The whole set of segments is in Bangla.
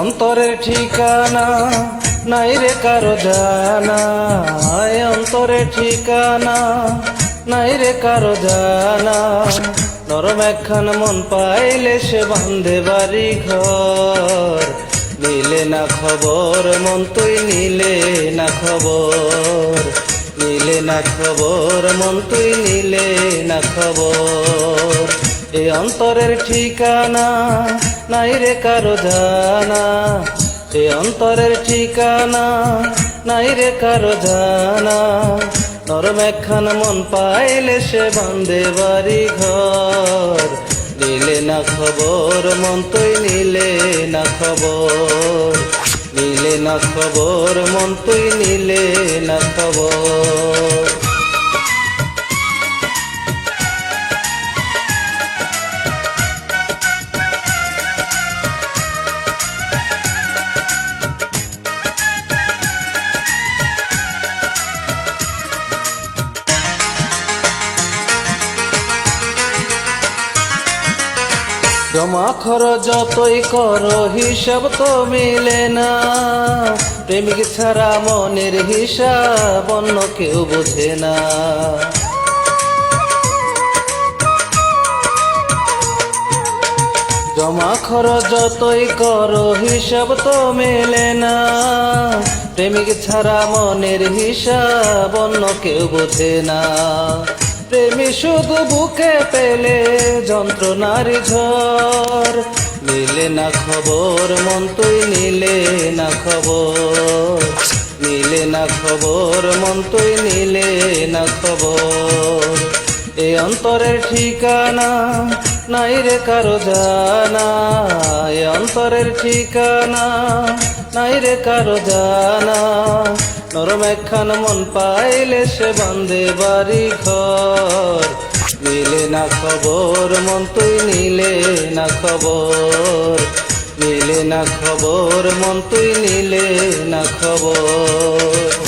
অন্তরের ঠিকানা নাই রে কারও জানা। এ অন্তরের ঠিকানা নাই রে কারও জানা। নরম একখান মন পাইলে সে বান্ধে বাড়ি ঘর নিলে না খবর, মন তুই নিলে না খবর। নিলে না খবর, মন তুই নিলে না খবর। এ অন্তরের ঠিকানা নাই রে কারও জানা। এ অন্তরের ঠিকানা নাই রে কারও জানা। নরম একখান মন পাইলে সে বান্ধে বাড়ি ঘর নিলে না খবর, মন তুই নিলে না খবর। নিলে না খবর, মন তুই নিলে না খবর। জমা খরচ যতই করো, হিসাব তো মিলে না। প্রেমিক ছাড়া মনের হিসাব অন্য কেউ বোঝে না। জমা খরচ যতই করো, হিসাব তো মেলে না। প্রেমিক ছাড়া মনের হিসাব অন্য কেউ বোঝে না। প্রেমী শুধু বুকে পেলে যন্ত্রণার ঝড়। নিলে না খবর, মন তুই নিলে না খবর। নিলে না খবর, মন তুই নিলে না খবর। এ অন্তরের ঠিকানা নাই রে কারও জানা। এ অন্তরের ঠিকানা নাই রে কারও জানা। নরম একখান মন পাইলে সে বান্ধে বাড়ি ঘর। নিলে না খবর, মন তুই নিলে না খবর। নিলে না খবর, মন তুই নিলে না খবর।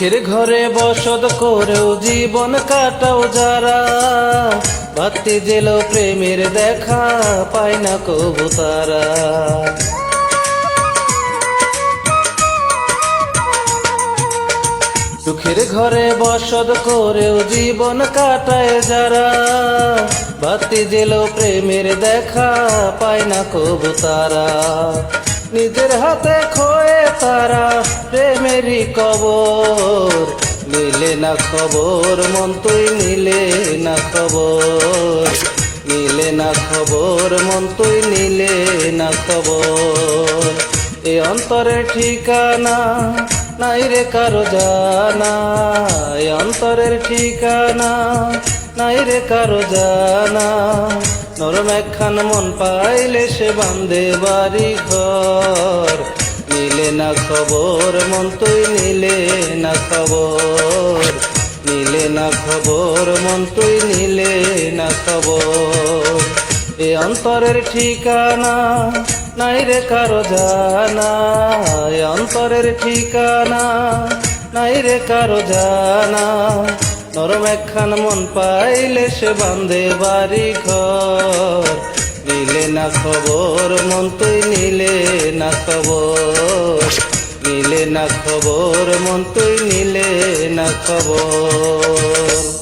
সুখের ঘরে বসত করেও জীবন কাটাও যারা। বাতি জেল প্রেমের দেখা পায় না কবু তারা। সুখের ঘরে বসত করেও জীবন কাটায় যারা। বাতি জেল প্রেমের দেখা পায় না কবু তারা। নিজের হাতে খোয়ে তারা প্রেমেরই কবর। নিলে না খবর, মন তুই নিলে না খবর। নিলে না খবর, মন তুই নিলে না খবর। এ অন্তরের ঠিকানা নাই রে কারও জানা। এ অন্তরের ঠিকানা নাই রে কারও জানা। নরম একখান মন পাইলে সে বান্ধে বাড়ি ঘর। নিলে না খবর, মন তুই নিলে না খবর। নিলে না খবর, মন তুই নিলে না খবর। এ অন্তরের ঠিকানা নাই রে কারও জানা। এ অন্তরের ঠিকানা নাই রে কারও জানা। নরম একখান মন পাইলে সে বান্ধে বাড়ি ঘর। নিলে না খবর, মন তুই নিলে না খবর। নিলে না খবর, মন তুই নিলে না খবর।